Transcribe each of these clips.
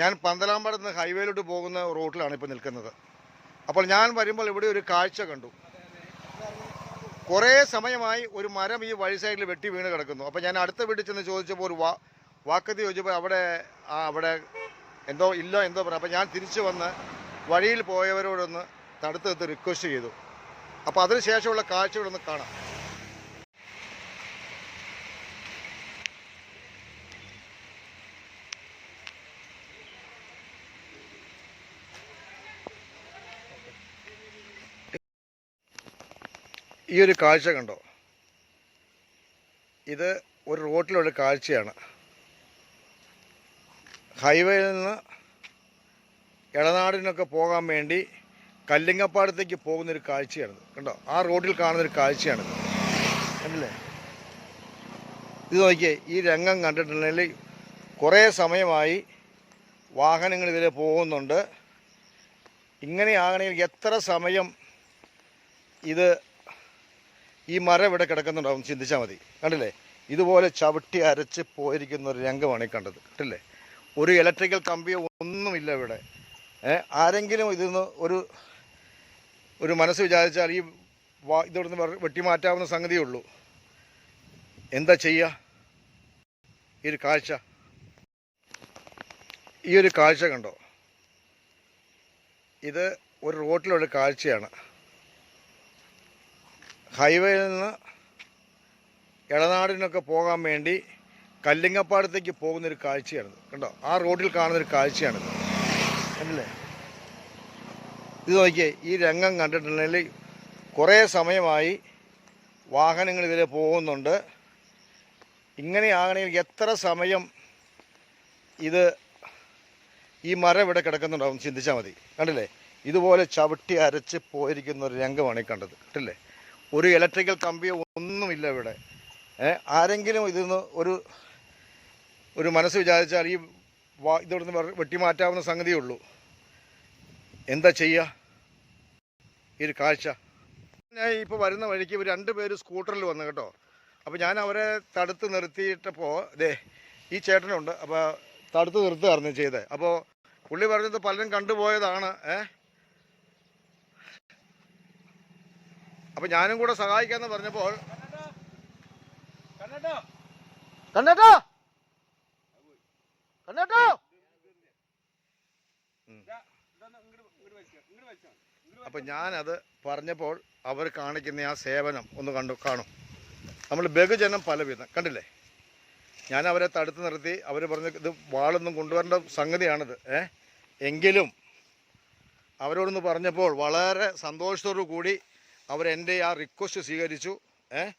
ഞാൻ പന്തലാമ്പാടത്ത് നിന്ന് ഹൈവേയിലോട്ട് പോകുന്ന റോട്ടിലാണ് ഇപ്പോൾ നിൽക്കുന്നത്. അപ്പോൾ ഞാൻ വരുമ്പോൾ ഇവിടെ ഒരു കാഴ്ച കണ്ടു. കുറേ സമയമായി ഒരു മരം ഈ വഴി സൈഡിൽ വെട്ടി വീണ് കിടക്കുന്നു. അപ്പോൾ ഞാൻ അടുത്ത വീട്ടിൽ ചെന്ന് ചോദിച്ചപ്പോൾ ഒരു വാ വാക്കത്തി ചോദിച്ചപ്പോൾ അവിടെ അവിടെ എന്തോ ഇല്ല എന്തോ പറഞ്ഞു. അപ്പോൾ ഞാൻ തിരിച്ചു വന്ന് വഴിയിൽ പോയവരോടൊന്ന് തടുത്ത് റിക്വസ്റ്റ് ചെയ്തു. അപ്പോൾ അതിനുശേഷമുള്ള കാഴ്ചകളൊന്ന് കാണാം. ഈ ഒരു കാഴ്ച കണ്ടോ? ഇത് ഒരു റോട്ടിലുള്ള കാഴ്ചയാണ്. ഹൈവേയിൽ നിന്ന് ഇടനാടിനൊക്കെ പോകാൻ വേണ്ടി കല്ലിങ്ങപ്പാടത്തേക്ക് പോകുന്നൊരു കാഴ്ചയാണ് കണ്ടോ? ആ റോഡിൽ കാണുന്നൊരു കാഴ്ചയാണ് കണ്ടില്ലേ? ഇത് നോക്കിയേ ഈ രംഗം കണ്ടിട്ടുണ്ടെങ്കിൽ കുറേ സമയമായി വാഹനങ്ങൾ ഇതിലെ പോകുന്നുണ്ട്. ഇങ്ങനെയാകണമെങ്കിൽ എത്ര സമയം ഇത് ഈ മരം ഇവിടെ കിടക്കുന്നുണ്ടാവും ചിന്തിച്ചാൽ മതി. കണ്ടില്ലേ? ഇതുപോലെ ചവിട്ടി അരച്ച് പോയിരിക്കുന്ന ഒരു രംഗമാണ് ഈ കണ്ടത്. കണ്ടില്ലേ? ഒരു ഇലക്ട്രിക്കൽ കമ്പിയോ ഒന്നുമില്ല ഇവിടെ. ആരെങ്കിലും ഇതിന്ന് ഒരു ഒരു മനസ്സ് വിചാരിച്ചാൽ ഈ വാ ഇതോടൊന്ന് വെറു- വെട്ടിമാറ്റാവുന്ന സംഗതിയേ ഉള്ളൂ. എന്താ ചെയ്യുക ഈ ഒരു കാഴ്ച. ഈ ഒരു കാഴ്ച കണ്ടോ? ഇത് ഒരു റോട്ടിലുള്ള കാഴ്ചയാണ്. ഹൈവേയിൽ നിന്ന് ഇടനാടിനൊക്കെ പോകാൻ വേണ്ടി കല്ലിങ്ങപ്പാടത്തേക്ക് പോകുന്നൊരു കാഴ്ചയാണ്. കണ്ടോ? ആ റോഡിൽ കാണുന്നൊരു കാഴ്ചയാണിത് അല്ലേ ഇത് നോക്കിയേ ഈ രംഗം കണ്ടിട്ടുണ്ടെങ്കിൽ കുറേ സമയമായി വാഹനങ്ങൾ ഇതിൽ പോകുന്നുണ്ട്. ഇങ്ങനെയാകണമെങ്കിൽ എത്ര സമയം ഇത് ഈ മരം ഇവിടെ കിടക്കുന്നുണ്ടാവും ചിന്തിച്ചാൽ മതി. കണ്ടില്ലേ? ഇതുപോലെ ചവിട്ടി അരച്ച് പോയിരിക്കുന്ന ഒരു രംഗമാണ് ഈ കണ്ടത്. കണ്ടില്ലേ? ഒരു ഇലക്ട്രിക്കൽ കമ്പിയോ ഒന്നുമില്ല ഇവിടെ. ആരെങ്കിലും ഇതിന്ന് ഒരു ഒരു മനസ്സ് വിചാരിച്ചാൽ ഈ വാ നിന്ന് വെട്ടിമാറ്റാവുന്ന സംഗതിയേ ഉള്ളൂ. എന്താ ചെയ്യുക ഈ ഒരു കാഴ്ച. ഞാൻ ഇപ്പോൾ വരുന്ന വഴിക്ക് ഇവർ രണ്ട് പേര് സ്കൂട്ടറിൽ വന്നു കേട്ടോ. അപ്പോൾ ഞാൻ അവരെ തടുത്ത് നിർത്തിയിട്ടപ്പോൾ ദേ ഈ ചേട്ടനുണ്ട്. അപ്പോൾ തടുത്ത് നിർത്തുകയായിരുന്നു ചെയ്തത് അപ്പോൾ പുള്ളി പറഞ്ഞത് പലരും കണ്ടുപോയതാണ്. ഏ? അപ്പോൾ ഞാനും കൂടെ സഹായിക്കാമെന്ന് പറഞ്ഞപ്പോൾ കണ്ണേട്ടോ കണ്ണേട്ടോ അപ്പം ഞാനത് പറഞ്ഞപ്പോൾ അവർ കാണിക്കുന്ന ആ സേവനം ഒന്ന് കണ്ടു കാണും. നമ്മൾ ബഹുജനം പലവിധം കണ്ടില്ലേ? ഞാൻ അവരെ തടുത്ത് നിർത്തി അവർ പറഞ്ഞു ഇത് വാളൊന്നും കൊണ്ടുവരേണ്ട സംഗതിയാണിത് ഏ? എങ്കിലും അവരോടൊന്ന് പറഞ്ഞപ്പോൾ വളരെ സന്തോഷത്തോടു കൂടി അവരെന്റെ ആ റിക്വസ്റ്റ് സ്വീകരിച്ചു. ഏ?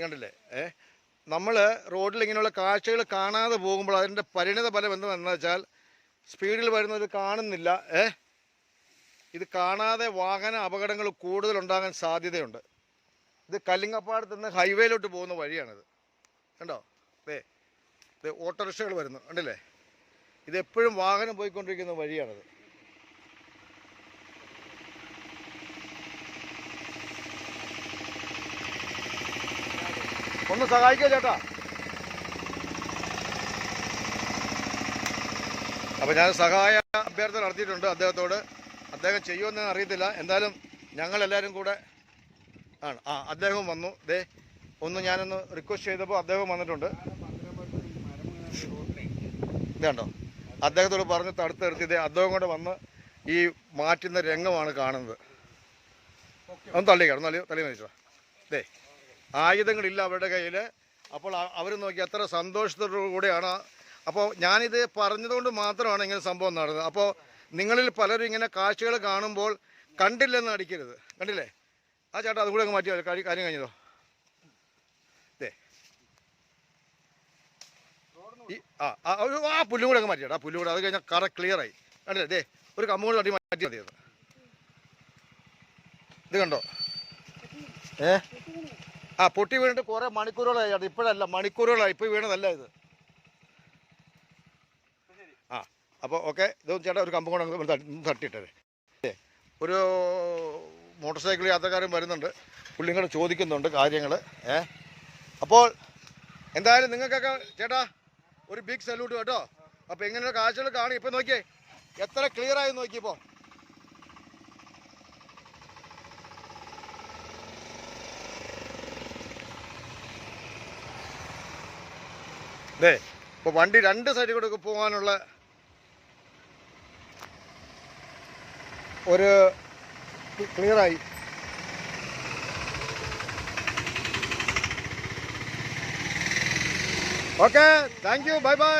കണ്ടില്ലേ? ഏ? നമ്മൾ റോഡിൽ ഇങ്ങനെയുള്ള കാഴ്ചകൾ കാണാതെ പോകുമ്പോൾ അതിന്റെ പരിണിത ഫലം എന്താണെന്ന് വെച്ചാൽ സ്പീഡിൽ വരുന്നത് കാണുന്നില്ല. ഏ? ഇത് കാണാതെ വാഹന അപകടങ്ങൾ കൂടുതൽ ഉണ്ടാകാൻ സാധ്യതയുണ്ട്. ഇത് കല്ലിങ്ങപ്പാടത്ത് നിന്ന് ഹൈവേയിലോട്ട് പോകുന്ന വഴിയാണിത്. കണ്ടോ? ദേ ഇത് ഓട്ടോറിക്ഷകൾ വരുന്നു. കണ്ടില്ലേ? ഇതെപ്പോഴും വാഹനം പോയിക്കൊണ്ടിരിക്കുന്ന വഴിയാണിത്. ഒന്ന് സഹായിക്കോ ചേട്ടാ. അപ്പോൾ ഞാൻ സഹായ അഭ്യർത്ഥന നടത്തിയിട്ടുണ്ട് അദ്ദേഹത്തോട്. അദ്ദേഹം ചെയ്യുമെന്ന് അറിയത്തില്ല. എന്തായാലും ഞങ്ങളെല്ലാവരും കൂടെ ആണ്. ആ അദ്ദേഹം വന്നു. ദേ ഒന്ന് ഞാനൊന്ന് റിക്വസ്റ്റ് ചെയ്തപ്പോൾ അദ്ദേഹം വന്നിട്ടുണ്ട്. ഇതുണ്ടോ അദ്ദേഹത്തോട് പറഞ്ഞ് തടുത്ത് നിർത്തി ദേ അദ്ദേഹം കൂടെ വന്ന് ഈ മാറ്റുന്ന രംഗമാണ് കാണുന്നത്. ഒന്ന് തള്ളിക്കണം തള്ളി തള്ളി മതിച്ചോ ദേ. ആയുധങ്ങളില്ല അവരുടെ കയ്യിൽ അപ്പോൾ അവർ നോക്കി എത്ര സന്തോഷത്തോടു കൂടെയാണ്. അപ്പോൾ ഞാനിത് പറഞ്ഞതുകൊണ്ട് മാത്രമാണ് ഇങ്ങനെ സംഭവം നടന്നത്. അപ്പോൾ നിങ്ങളിൽ പലരും ഇങ്ങനെ കാഴ്ചകൾ കാണുമ്പോൾ കണ്ടില്ലെന്ന് അടിക്കരുത് കണ്ടില്ലേ? ആ ചേട്ടാ അതുകൂടെ അങ്ങ് മാറ്റി കാര്യം കഴിഞ്ഞതോ? ദേ. ഈ ആ ആ പുല്ലും കൂടെ അങ്ങ് മാറ്റി ചേട്ടാ. ആ പുല്ലും കൂടെ. അത് കഴിഞ്ഞാൽ കറ ക്ലിയറായി കണ്ടില്ലേ? ദേ ഒരു കമ്പ് അടി മാറ്റി മതി ഇത് കണ്ടോ? ഏ? ആ പൊട്ടി വീണിട്ട് കുറേ മണിക്കൂറുകളായി ചേട്ടാ. ഇപ്പോഴല്ല മണിക്കൂറുകളായി. ഇപ്പോൾ വീണതല്ല ഇത്. ആ അപ്പോൾ ഓക്കെ ഇത് ചേട്ടാ ഒരു കമ്പും കൂടെ തട്ടിയിട്ടേ ഒരു മോട്ടോർ സൈക്കിൾ യാത്രക്കാരൻ വരുന്നുണ്ട്. പുള്ളിയും കൂടെ ചോദിക്കുന്നുണ്ട് കാര്യങ്ങൾ ഏ അപ്പോൾ എന്തായാലും നിങ്ങൾക്കൊക്കെ ചേട്ടാ ഒരു ബിഗ് സല്യൂട്ട് കേട്ടോ. അപ്പോൾ ഇങ്ങനെയുള്ള കാഴ്ചകൾ കാണും. ഇപ്പം നോക്കിയേ എത്ര ക്ലിയർ ആയി നോക്കിയപ്പോൾ ദേ ഇപ്പോൾ വണ്ടി രണ്ട് സൈഡിൽ കൂടെ പോകാനുള്ള ഒരു ക്ലിയറായി okay thank you bye bye